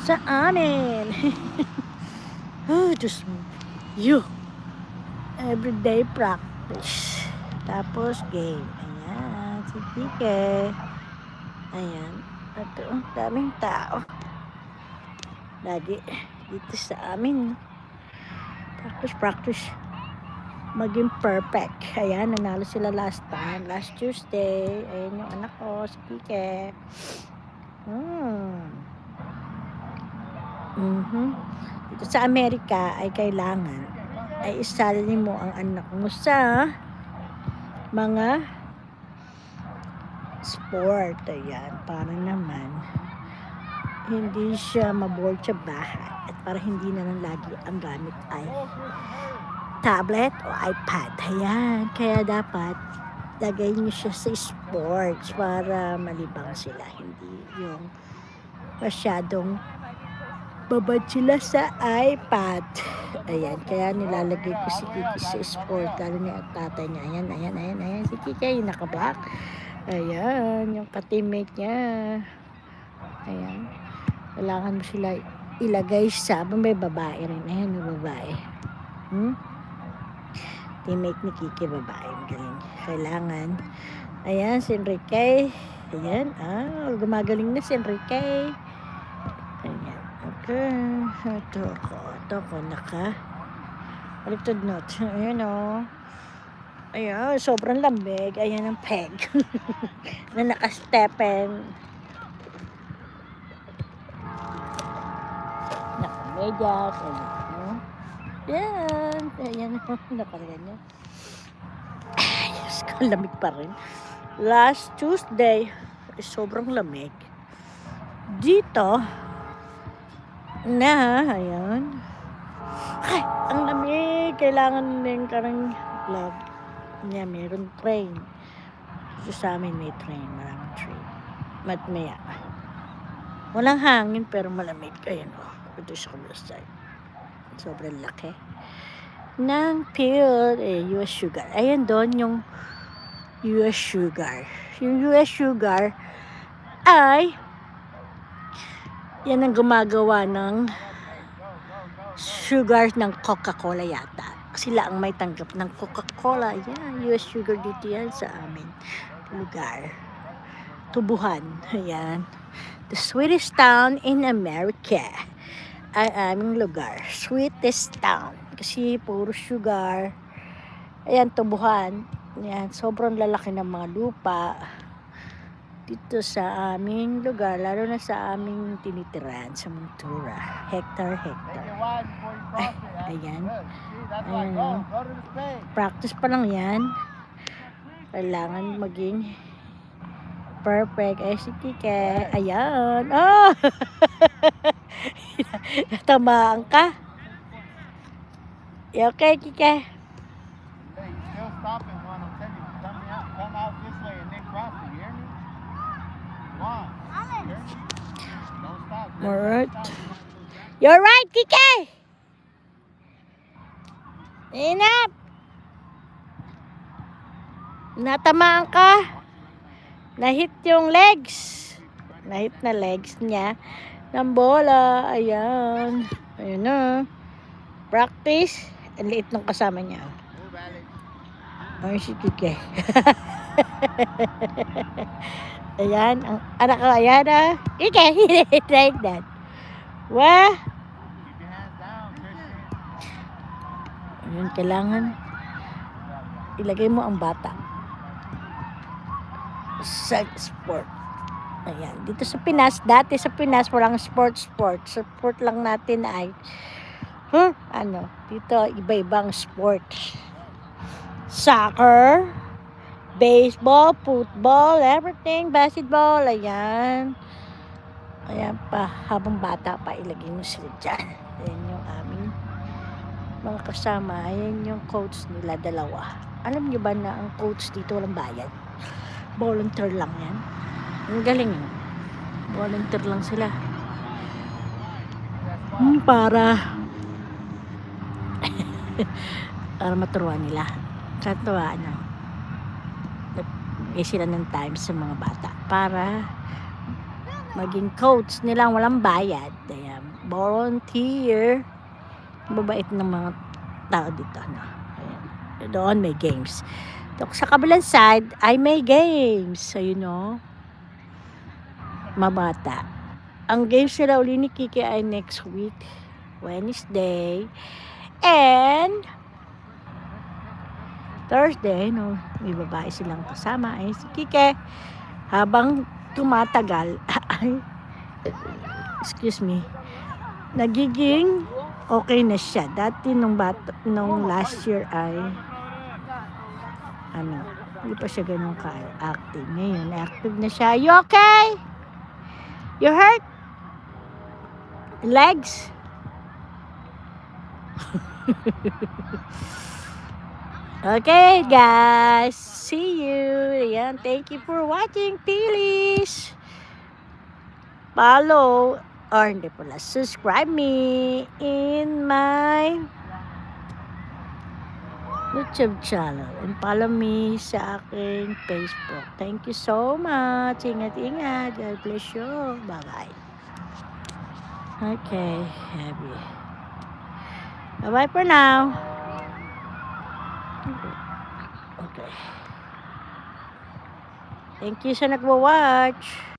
sa amin. oh, mo. You. Everyday practice. Tapos game. Ayan. Si Kike. Ayan. Ito, ang daming tao. Lagi dito sa amin. Practice, practice. Maging perfect. Ayan, nanalo sila last time. Last Tuesday. Ayan yung anak ko, si Kike. Hmm. Mhm. Dito sa Amerika ay kailangan ay isali mo ang anak mo sa mga sport. Ayan, para naman hindi siya maboard sa bahay at para hindi na lang lagi ang gamit ay tablet o iPad. Ayan, kaya dapat lagay niyo siya sa sports para malibang sila. Hindi yung masyadong babad sila sa iPad. Ayan, kaya nilalagay ko si Kiki sa sport. Lalo niya at tatay niya. Ayan, ayan, ayan, ayan. Si Kiki yung nakabak. Ayan, yung katimate niya. Ayan. Kailangan mo sila ilagay sa, may babae rin. Ayan, may babae. Hmm? Teammate ni Kiki, babae. Ang galing. Kailangan. Ayan, si Enrique. Ayan, ah, gumagaling na si Enrique. Ayan. Okay. Ito ako. Ito ako. Naka. Baliktad not. Ayan o. Oh. Ayan. Sobrang lamig. Ayan ang peg. na naka-stepen. Naka-medyas. Ayan. oh. Ayan. Ayan. Nakalagay niya. Ay, Diyos ko. Lamig pa rin. Last Tuesday. Ay, sobrang lamig. Dito, na, ayan. Ay, ang lamig. Kailangan din karang glove. Niya, meron train. Sa amin may train. Maraming train. Matmaya. Walang hangin pero malamig. Ayan, oh. Ito kabila side. Sobrang laki. Ng field, eh, US Sugar. Ayan doon yung US Sugar. Yung US Sugar ay yan ang gumagawa ng sugar ng Coca-Cola yata. Sila ang may tanggap ng Coca-Cola. Yan, US sugar dito yan sa amin lugar. Tubuhan. Ayan. The sweetest town in America ay aming lugar. Sweetest town. Kasi puro sugar. Ayan, tubuhan. Ayan, sobrang lalaki ng mga lupa dito sa aming lugar, lalo na sa aming tinitiran sa Montura. Hectare, hectare. Ay, ayan. Ayan, oh. Practice pa lang yan. Kailangan maging perfect. Ay, si Kike. Ayan. Oh! Natamaan ka. Okay, Kike? Hey, still stopping Alright. stop. You're right, Kike! Inap! Natamaan ka. Nahit yung legs. Nahit na legs niya ng bola. Ayan. Ayan na. Practice. Ang liit ng kasama niya. Ay, si Kike. ayan. Ang anak ko, ayan ah. Kike, like that. Wah! Ayun, kailangan ilagay mo ang bata sa sport. Ayan. Dito sa Pinas, dati sa Pinas, walang sport-sport. Sport lang natin ay, huh, ano, dito, iba-ibang sport. Soccer, baseball, football, everything, basketball, ayan. Ayan pa, habang bata pa, ilagay mo sila dyan. Ayan yung aming mga kasama, ayan yung coach nila, dalawa. Alam niyo ba na ang coach dito walang bayad? Volunteer lang yan. Ang galing yun. Volunteer lang sila. Hmm, para para maturuan nila. Katuwa, ano. Nagbigay sila ng time sa mga bata para maging coach nilang walang bayad. Ayan, volunteer. Babait ng mga tao dito. No? Ayan. Doon may games. Doon sa kabilang side ay may games. So, you know, mabata. Ang games nila uli ni Kiki ay next week, Wednesday. And Thursday, no, may babae silang kasama. Ay, si Kike, habang tumatagal, ay, excuse me, nagiging okay na siya. Dati nung, bat- nung last year ay, ano, hindi pa siya ganun ka-active. Ngayon, active na siya. You okay? You hurt? Legs? Okay, guys. See you. Ayan, thank you for watching. Please follow or hindi pala, subscribe me in my YouTube channel and follow me sa aking Facebook. Thank you so much. Ingat-ingat. God bless you. Bye-bye. Okay, happy. Bye-bye for now. Okay. Thank you sa nagwa-watch.